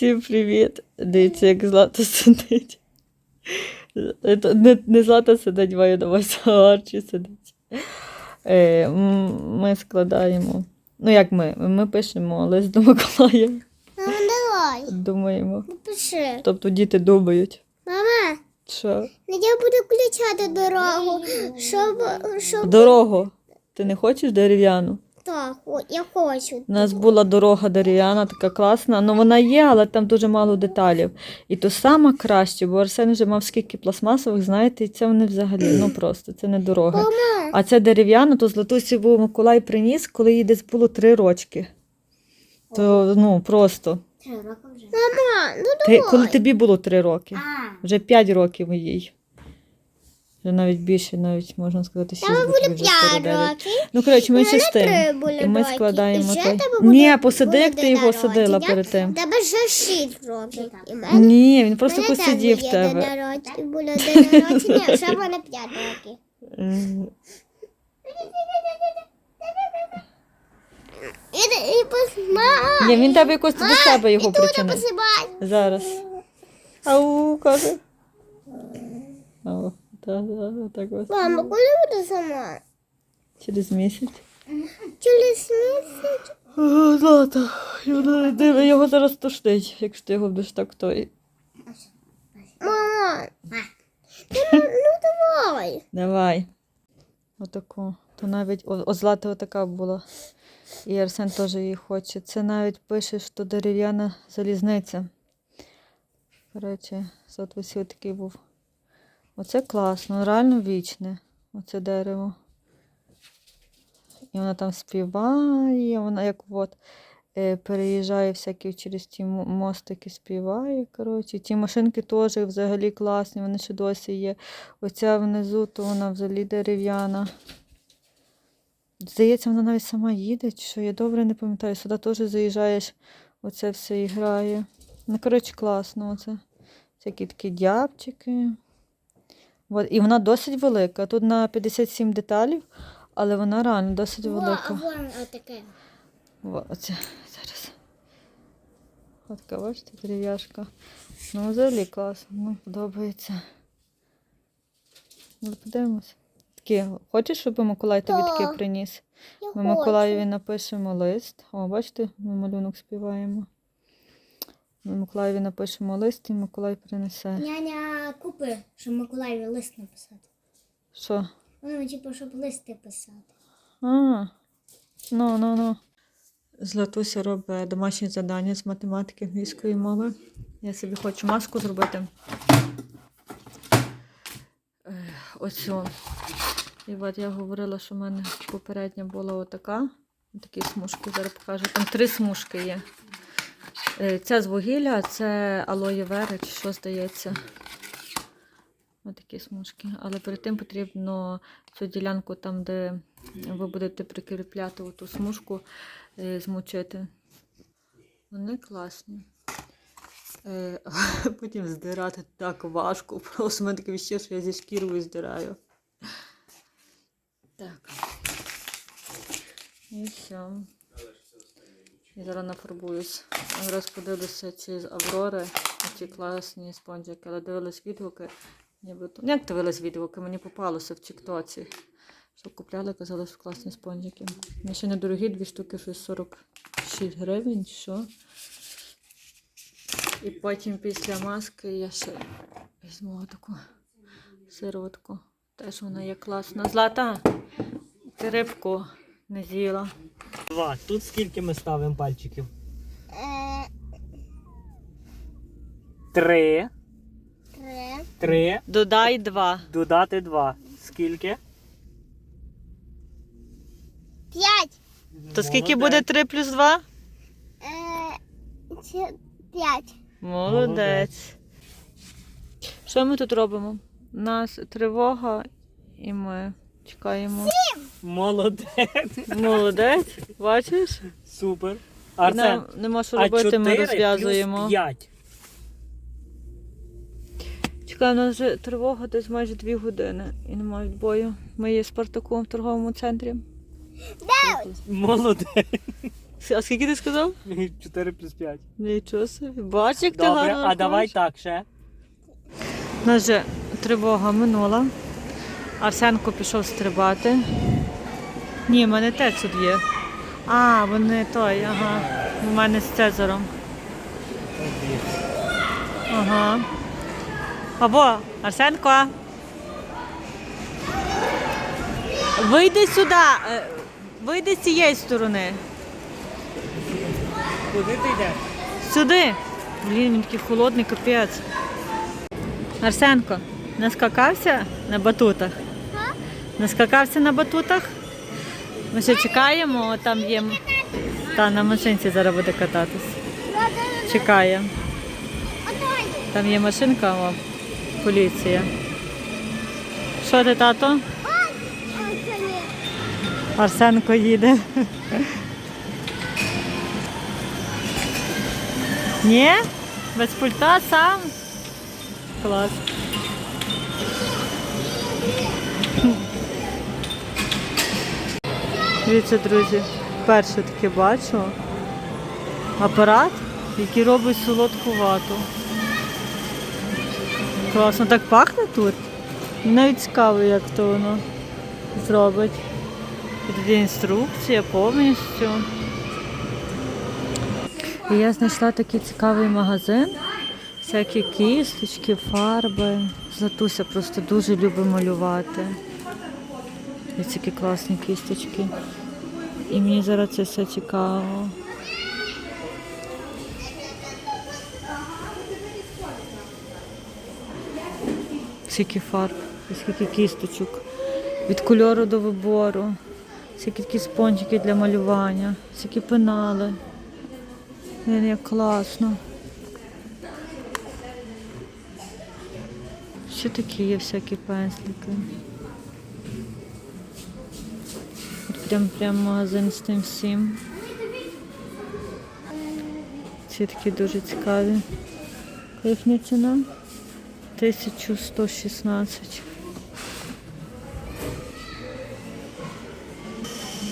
Усім привіт! Дивіться, як Злата сидить. Не, не Злата сидить, маю на а Арчі сидить. Е, ми складаємо. Ну, як ми? Ми пишемо лист до Миколая. Мама, давай, Думаємо. напиши. Тобто діти думають. Мама, Що? ну я буду включати дорогу, щоб, щоб... Дорогу. Ти не хочеш дерев'яну? Так, о, я хочу. У нас була дорога дерев'яна, така класна. Ну вона є, але там дуже мало деталів. І то саме краще, бо Арсен вже мав скільки пластмасових, знаєте, і це вони взагалі, ну просто, це не дорога. А це дерев'яна, то Златусі був Миколай приніс, коли їй десь було три рочки. То ну просто. мама, ну Ти, давай. коли тобі було три роки, А, вже п'ять років їй. Вже навіть більше, навіть можна сказати, шість Тебе років буде 5 років. Ну, коротше, ми ще з тим. І ми складаємо той. Ні, посиди, як ти його садила перед тим. Тебе вже 6 років. І мене, Ні, він просто мене посидів в є день тебе. народження. Було день народження, а ще в мене 5 років. І, і посмай. Ні, він тебе якось до себе його посипай. Зараз. Ау, каже. Ау, та, та, так ось. Мама, коли буде сама? Через місяць. Через місяць? О, Злата, його- диви, його зараз тошнить, якщо ти його будеш так той. Мама. Ну, ну давай. Давай. Отаку. То навіть о, о Злата отака була. І Арсен теж її хоче. Це навіть пише, що дерев'яна залізниця. Коротше, от ось такий був. Оце класно, реально вічне. Оце дерево. І вона там співає, вона як от е, переїжджає всякі через ті мостики, співає. Коротше. Ті машинки теж взагалі класні, вони ще досі є. Оця внизу, то вона взагалі дерев'яна. Здається, вона навіть сама їде, чи що я добре не пам'ятаю. Сюди теж заїжджаєш, оце все і грає. Ну, коротше, класно. Оце. Всякі такі дябчики. От. І вона досить велика. Тут на 57 деталів, але вона реально досить велика. Вон отаке. Во, Оце зараз. От така, бачите, дерев'яшка. Ну, взагалі класно, ну, подобається. Ну, подивимось. Такі, хочеш, щоб Миколай тобі таке приніс? Я Ми хочу. Миколаєві напишемо лист. О, бачите, ми малюнок співаємо. Ми Миколаєві напишемо лист і Миколай принесе. Няня купи, щоб Миколаєві лист написати. Що? Ну, типу, щоб листи писати. А, ну, ну, ну. Златуся робить домашні завдання з математики англійської мови. Я собі хочу маску зробити. Оцю. І от я говорила, що в мене попередня була отака. Такі смужки, зараз покажу. Там три смужки є. Е, Ця з вугілля, це алоє вера, чи що здається. Отакі смужки. Але перед тим потрібно цю ділянку, там, де ви будете прикріпляти ту смужку, е, змочити. Вони класні. Е, Потім здирати так важко. Просто мене таке відчуття, що я зі шкірою здираю. Так. І все. І зараз нафарбуюсь. Раз подивлюся ці з Аврори, ці класні спонжики, але дивилась відгуки. Нібито... Як дивилась відгуки? Мені попалося в Тіктоці. Що купляли, казали, що класні спонжики. Вони ще недорогі, дві штуки щось 46 гривень, що. І потім після маски я ще візьму таку сироватку. Теж вона є класна. Злата, ти рибку не з'їла. Два. Тут скільки ми ставимо пальчиків? Три. три. Три. Додай два. Додати два. Скільки? П'ять. То скільки Молодець. буде 3 плюс 2? Е, п'ять. Молодець. Що ми тут робимо? У нас тривога і ми чекаємо. Молодець. Молодець, бачиш? Супер. Арсен, нам нема що а робити, ми розв'язуємо. плюс 5. Чекай, у нас вже тривога десь майже дві години і немає відбою. Ми є Спартаком в торговому центрі. Молодець. А скільки ти сказав? 4 плюс 5. Нічого собі. Бач, як ти Добре, гарно а рахуєш. давай так ще. У нас же тривога минула. Арсенко пішов стрибати. Ні, в мене теж тут є. А, вони той, ага. У мене з Цезаром. Ага. Або, Арсенко. Вийди сюди. е, Вийди з цієї сторони. Куди ти йдеш? Сюди. Блін, він такий холодний, капець. Арсенко, наскакався на батутах? Наскакався на батутах? Ми ще чекаємо, там є. Та на машинці зараз буде кататись. Чекає. Там є машинка, о, поліція. Що ти, тато? Арсенко їде. Ні? Без пульта сам? Клас. Дивіться, друзі, перше таке бачу. Апарат, який робить солодку вату. Класно, так пахне тут. Навіть цікаво, як то воно зробить. Тут інструкція повністю. І я знайшла такий цікавий магазин. Всякі кісточки, фарби. Златуся просто дуже любить малювати. І такі класні кісточки. І мені зараз це все цікаво. Скільки фарб, скільки кісточок. Від кольору до вибору. Скільки такі спончики для малювання, скільки пенали. Як класно. Ще такі є всякі пензлики. От Прям прям магазин з тим всім. Ці такі дуже цікаві. Їхня ціна 1116.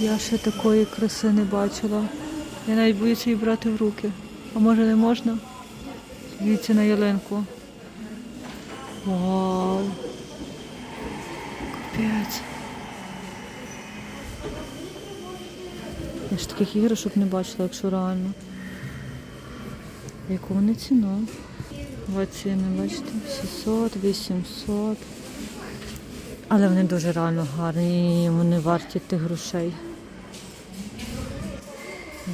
Я ще такої краси не бачила. Я навіть боюся її брати в руки. А може не можна? Дивіться на ялинку. Вау. Капець. Я ж таких іграшок не бачила, якщо реально. Яку вони ціну? Ціни, бачите, 600, 800. Але вони дуже реально гарні, і вони варті тих грошей.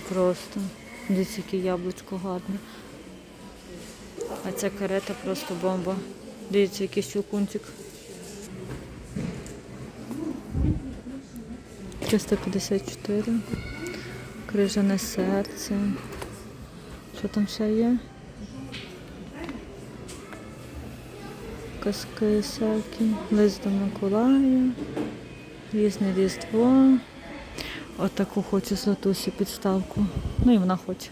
Просто. Дивіться, яке яблучко гарне. А ця карета просто бомба. Дивіться, який щелкунчик. 354. Крижане серце. Що там ще є? Казки всякі. Лист до Миколая. Різне різдво. Отаку хочу Златусі підставку. Ну і вона хоче,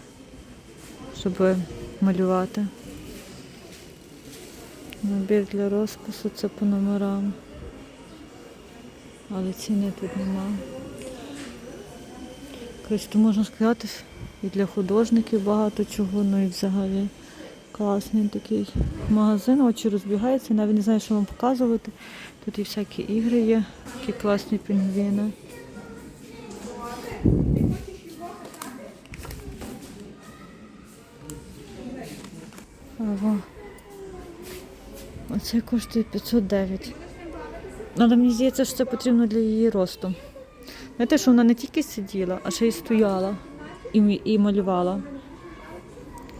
щоб малювати. Набір для розпису це по номерам. Але ціни тут нема. Коротше, можна сказати, і для художників багато чого, ну і взагалі класний такий магазин. Очі розбігаються, навіть не знаю, що вам показувати. Тут і всякі ігри є, такі класні пінгвіни. Ага. Оце коштує 509. Але мені здається, що це потрібно для її росту. Знаєте, що вона не тільки сиділа, а ще й стояла і, і малювала.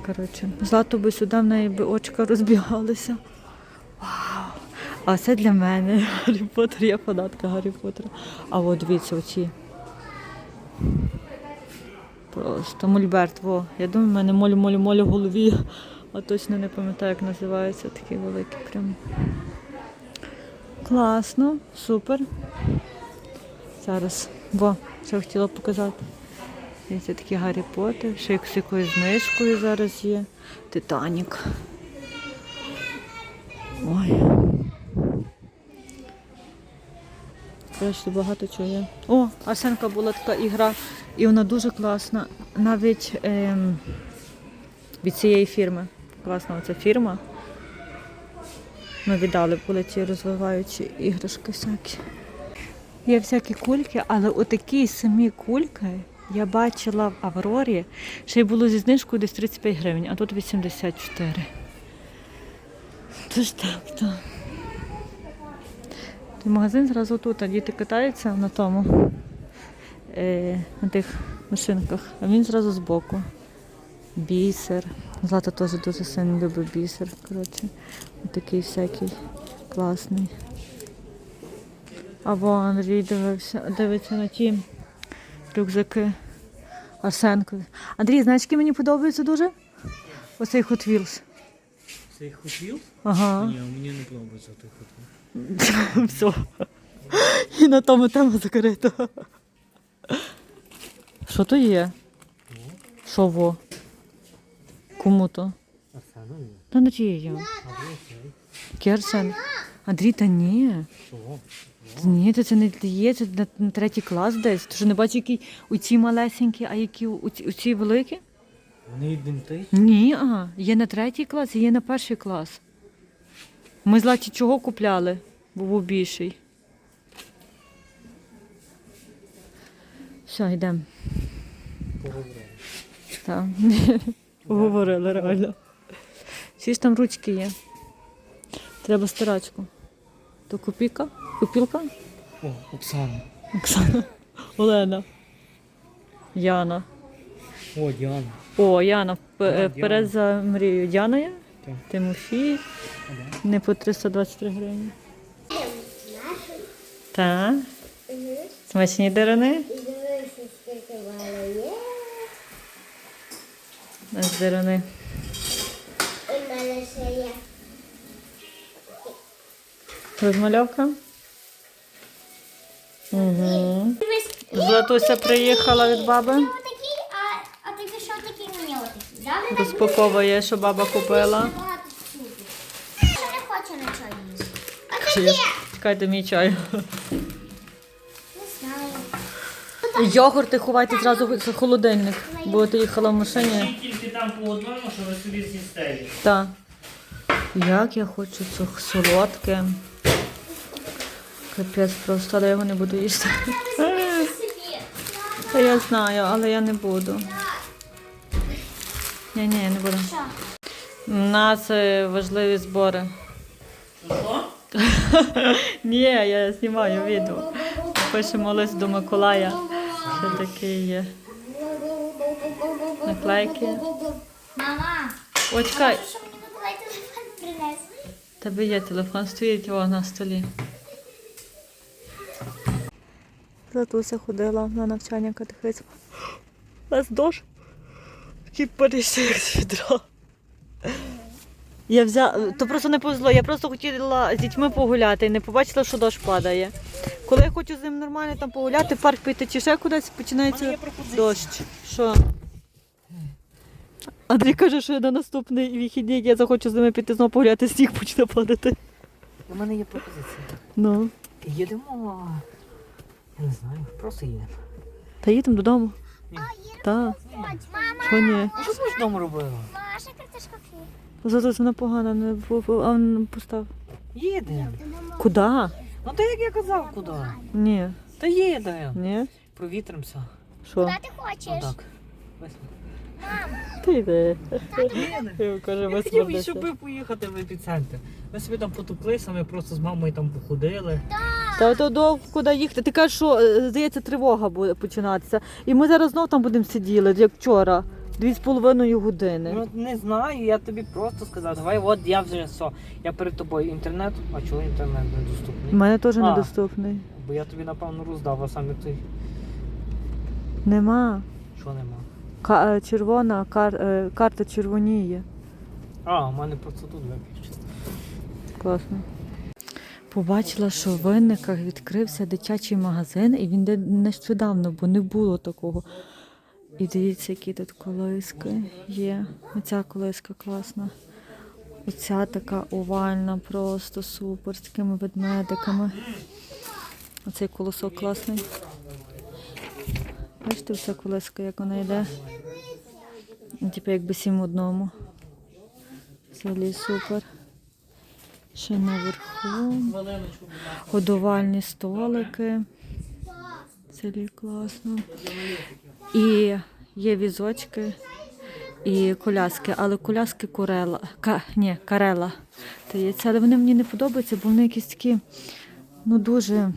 Коротше, злато би сюди в неї би очка розбігалися. Вау! А це для мене. Гаррі Поттер, я фанатка Гаррі Поттера. А от дивіться, оці. Просто мольберт, во. Я думаю, в мене молю молю молю в голові, а точно не пам'ятаю, як називається такий великий прям. Класно, супер. Зараз, во, що хотіла показати. Це такі Гаррі Поттер, ще з якоюсь знижкою зараз є. Титанік. Ой. Коротше, багато чого є. О, Арсенка була така ігра, і вона дуже класна. навіть ем, від цієї фірми. Класна оця фірма. Ми віддали були ці розвиваючі іграшки всякі. Є всякі кульки, але отакі самі кульки я бачила в Аврорі. Ще й було зі знижкою десь 35 гривень, а тут 84. Тож так, так. Магазин зразу тут, а діти катаються на тому, е, на тих машинках, а він зразу збоку. Бісер. Злата теж дуже сильно любить бісер. Коротше, такий всякий класний. Або Андрій дивився, дивиться на ті рюкзаки Арсенкові. Андрій, знаєш, які мені подобаються дуже? Оцей Hot Wheels. Цей хотів? Ага. Ні, мені не подобається той хотів. Все. І на тому тема закрита. Що то є? Що во? Кому то? Арсенові? Та не тією. А ви цей? Керсен. Андрій, та ні. Що? Ні, то це не є, це на, на третій клас десь. Ти що не бачиш, які у ці малесенькі, а які у ці, у ці великі? Вони ідентичні? Ні, а є на третій клас і є на перший клас. Ми златі чого купляли? Бо був більший. Все, йдемо. Поговорили. Так. Поговорили реально. Всі ж там ручки є. Треба стирачку. То копійка? Копілка? О, Оксана. Оксана. Олена. Яна. О, Діана. О, Яна. П- е, Діана. Вперед за мрією. Діана є? Так. Тимофій. Ага. Не по 323 гривні. Так. Смачні дирини. Дивися, скільки вали є. У нас дирини. У мене ще є. Розмальовка. Угу. Златуся приїхала від баби. А, ти що такі мені отакі? Розпаковує, що баба купила. Що не хоче нічого їсти? А Чи Чекайте мій чай. Йогурти ховайте зразу в холодильник, бо ти їхала в машині. Тільки там по одному, що ви собі з'їсте. Так. Як я хочу це солодке. Капець просто, але я його не буду їсти. Та я знаю, але я не буду. Ні, ні, я не буду. У нас е, важливі збори. Ні, я знімаю відео. Пишемо лист до Миколая. Що таке є. Наклейки. Мама, О, чекай, що мені Миколай телефон принес? тебе є телефон, стоїть о, на столі. Златуся ходила на навчання катехизму. Нас дощ. Такий як з відра. Я взяла, то просто не повезло, я просто хотіла з дітьми погуляти і не побачила, що дощ падає. Коли я хочу з ним нормально там погуляти, в парк піти чи ще кудись, починається дощ. Що? Андрій каже, що на наступний вихідний я захочу з ними піти знову погуляти, сніг почне падати. У мене є пропозиція. Ну. Їдемо. Я не знаю, просто їдемо. Та їдемо додому. Ні. Так. Мама, Що ні? А що ти ж вдома робила? Маша, картошка фрі. Зато вона погана, не бу- бу- а він постав. Їдемо. Куди? Ну та як я казав, куди? Ні. Та їдемо. Ні? Провітримося. Що? Куди ти хочеш? Отак. Ти йди. Їдемо. Каже, Я хотів, смердися. щоб ви поїхати в епіцентр. Ми собі там потуклися, ми просто з мамою там походили. Та то довго куди їхати. Ти кажеш, що е, здається, тривога буде починатися. І ми зараз знов там будемо сиділи, як вчора. Дві з половиною години. Ну не знаю, я тобі просто сказав, давай, от я вже все. Я перед тобою інтернет, а чого інтернет недоступний? У мене теж А. недоступний. Бо я тобі напевно роздав, а саме ти. Нема. Що нема? Ка- е, червона кар- е, карта червоніє. А, у мене просто тут виключено. Класно. Побачила, що в винниках відкрився дитячий магазин, і він нещодавно, бо не було такого. І дивіться, які тут колиски є. Оця колиска класна. Оця така овальна, просто супер, з такими ведмедиками. Оцей колосок класний. Бачите, оця колиска, як вона йде. Ну, Типу якби сім в одному. Взагалі супер. Ще наверху. Годувальні столики. Взагалі класно. І є візочки і коляски, але коляски курела. Ка, ні, карела. Здається, але вони мені не подобаються, бо вони якісь такі, ну дуже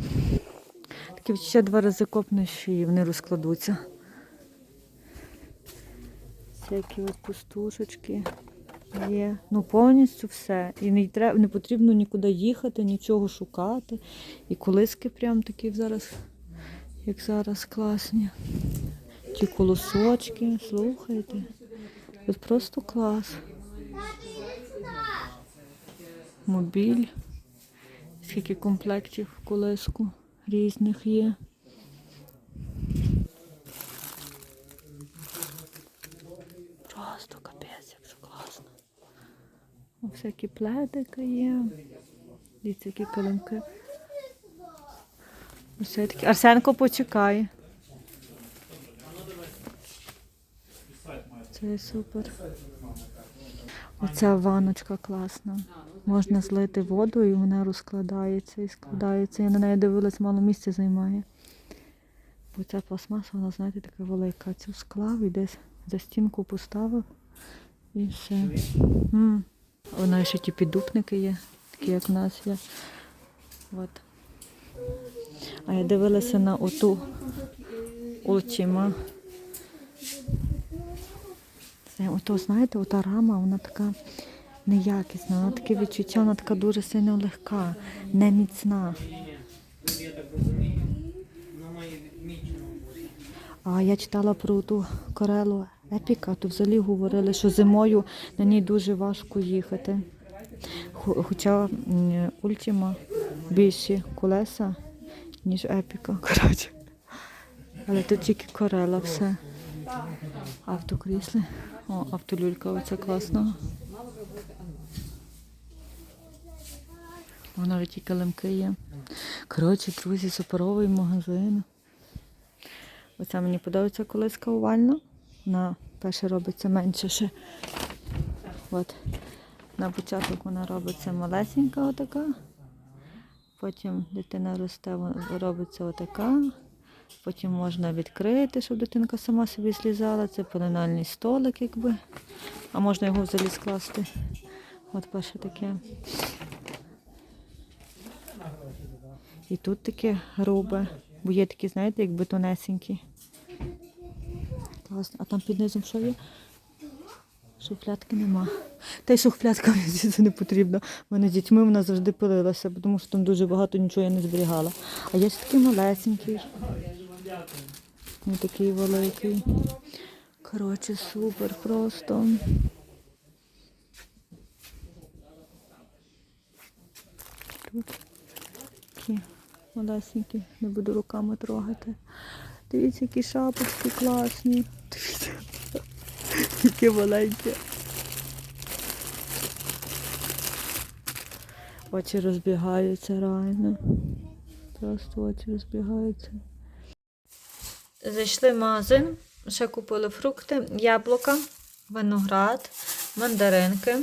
такі відчуття два рази копнеш і вони розкладуться. Всякі от пустушечки є. Ну повністю все. І не, треба, не потрібно нікуди їхати, нічого шукати. І колиски прям такі зараз, як зараз класні. Ті колосочки, слухайте. От просто клас. Мобіль. Скільки комплектів в колиску різних є. Просто капець, як це класно. О, всякі пледики є. Дивіться, які килимки. Ось такі. Арсенко почекає. Це супер. Оця ваночка класна. Можна злити воду і вона розкладається і складається. Я на неї дивилась, мало місця займає. Бо ця пластмаса, вона, знаєте, така велика. Цю склав і десь за стінку поставив і все. Вона ще ті піддупники є, такі як в нас є. От. А я дивилася на оту Ultima. Це ото, знаєте, ота рама, вона така неякісна, вона таке відчуття, вона така дуже сильно легка, не міцна. А я читала про ту корелу Епіка, то взагалі говорили, що зимою на ній дуже важко їхати. Хоча Ультіма більші колеса, ніж Епіка. Коротше. Але тут тільки корела все. Автокрісли. О, автолюлька, оце класно. О, навіть і килимки є. Коротше, друзі, суперовий магазин. Оця мені подобається колиска овальна. Вона перше робиться менше ще. От. На початок вона робиться малесенька отака. Потім дитина росте, робиться отака. Потім можна відкрити, щоб дитинка сама собі злізала. Це пеленальний столик, якби. А можна його взагалі скласти. От перше таке. І тут таке грубе, бо є такі, знаєте, якби тонесенькі. Класно. А там під низом що є? Шуфлятки нема. Та й шуфлятка мені не потрібна. У мене з дітьми вона завжди пилилася, тому що там дуже багато нічого я не зберігала. А є ж такий малесенький. Не такий великий. Коротше, супер просто. Тут такі малесенькі, не буду руками трогати. Дивіться, які шапочки класні. Дивіться, які маленькі. Очі розбігаються реально. Просто очі розбігаються. Зайшли в магазин, ще купили фрукти, яблука, виноград, мандаринки,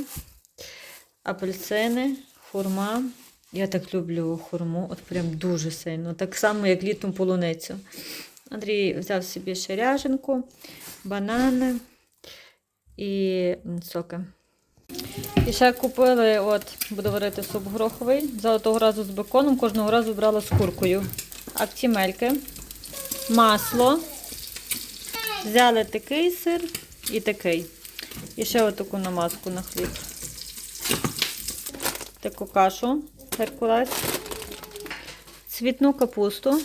апельсини, хурма. Я так люблю хурму, от прям дуже сильно. Так само, як літом полуницю. Андрій взяв собі ще ряженку, банани і соки. І ще купили, от, буду варити суп гороховий. Взяла того разу з беконом, кожного разу брала з куркою. Актімельки, масло. Взяли такий сир і такий. І ще отаку намазку на хліб. Таку кашу, геркулес, цвітну капусту,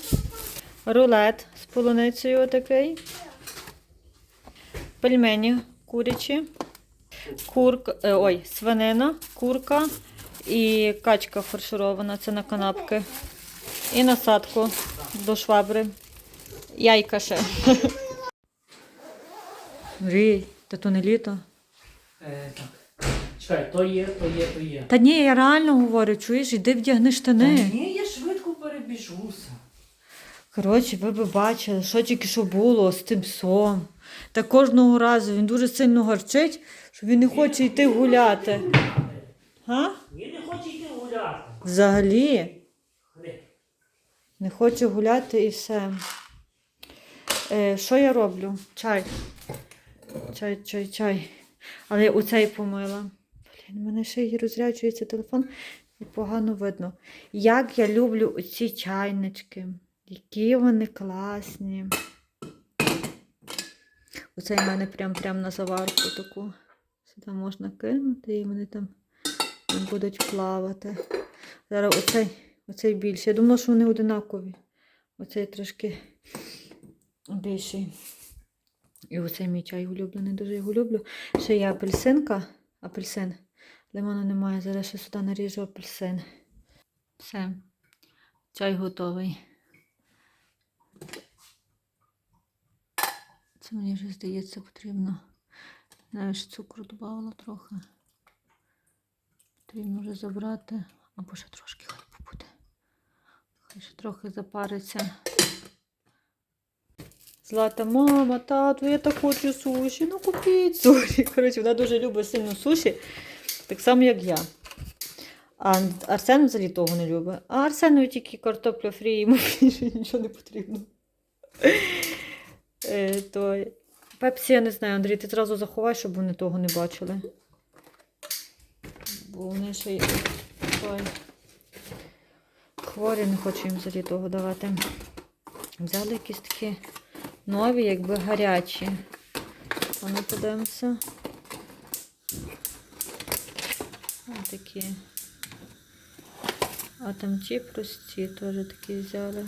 рулет полуницею отакий, пельмені курячі, курка, е, ой, свинина, курка і качка фарширована, це на канапки. І насадку до швабри. Яйка ще. Рій, та то не літо. Е, так. Чекай, то є, то є, то є. Та ні, я реально говорю, чуєш, іди вдягни штани. Ні, я швидко перебіжуся. Коротше, ви б бачили, що тільки що було з тим псом. Та кожного разу він дуже сильно гарчить, що він не хоче йти гуляти. Га? Він не хоче йти гуляти. Взагалі. Не хоче гуляти і все. Е, що я роблю? Чай. Чай, чай, чай. Але я оцей помила. Блін, у мене ще й розряджується телефон і погано видно. Як я люблю оці чайнички. Які вони класні. Оцей в мене прям, прям на заварку таку. Сюди можна кинути і вони там будуть плавати. Зараз оцей, оцей більший. Я думала, що вони одинакові. Оцей трошки більший. І оцей мій чай улюблений, дуже його люблю. Ще є апельсинка. Апельсин. Лимону немає. Зараз ще сюди наріжу апельсин. Все. Чай готовий. Це мені вже здається потрібно. Знаєш, цукру додавала трохи. Потрібно вже забрати. Або ще трошки хай побуде. Хай ще трохи запариться. Злата, мама, тату, я так хочу суші. Ну купіть суші. Коротше, вона дуже любить сильно суші, так само, як я. А Арсен взагалі того не любить. А Арсенові тільки картопля фрі, йому більше нічого не потрібно. Е, то... Пепсі, я не знаю, Андрій, ти зразу заховай, щоб вони того не бачили. Бо вони ще й хворі, не хочу їм взагалі того давати. Взяли якісь такі нові, якби гарячі. А ну подивимося. Ось такі. А там ті прості теж такі взяли.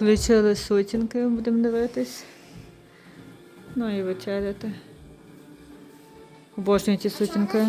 Включили сутінки, будемо дивитись. Ну і вечеряти. Обожнюю ті сутінки.